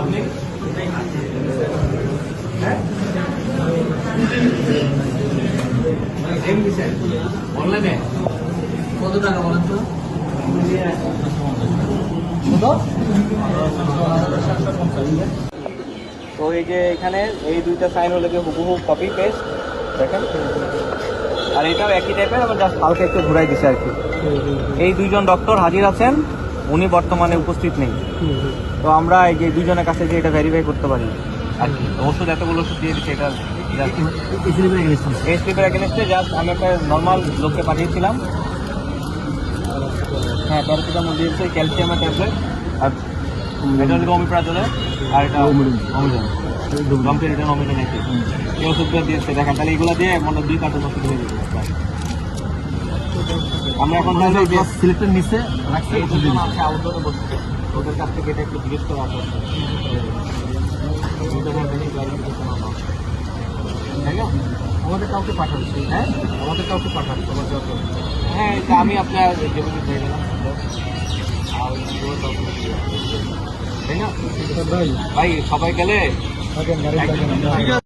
আপনি? হ্যাঁ? অনলাইনে? কত টাকা বলেন তো? তো এই যে এখানে এই দুইটা সাইন হলো গিয়ে হুবহু কপি পেস্ট দেখেন। আর এটাও একই টাইপের আবার জাস্ট হালকা একটু ঘুরাই দিছে আর কি। এই দুইজন ডক্টর হাজির আছেন। উনি বর্তমানে উপস্থিত নেই। তো আমরা এই যে দুইজনের কাছে যে এটা ভেরিফাই করতে পারি। আর কি ওষুধ এতগুলো ওষুধ দিয়ে দিচ্ছে এটা এই স্লিপের এগেনস্টে জাস্ট আমি একটা নর্মাল লোককে পাঠিয়েছিলাম। হ্যাঁ প্যারাসিটামল দিয়েছে ক্যালসিয়ামের ট্যাবলেট আর এটা হলো অমিপ্রাজলের আর এটা অমিজন গম্পের এটা অমিজন একই এই ওষুধগুলো দিয়েছে দেখেন তাহলে এগুলো দিয়ে মনে হয় দুই কার্টুন ওষুধ হয়ে যাবে। আমরা এখন সিলেক্টের নিচে রাখছে এই আউটডোরে বসছে ওদের কাছ থেকে এটা একটু জিজ্ঞেস করা তাই না? আমাদের কাউকে পাঠান হ্যাঁ? আমাদের কাউকে পাঠান তোমার যত হ্যাঁ এটা আমি আপনার আর। তাই না? ভাই। ভাই সবাই গেলে?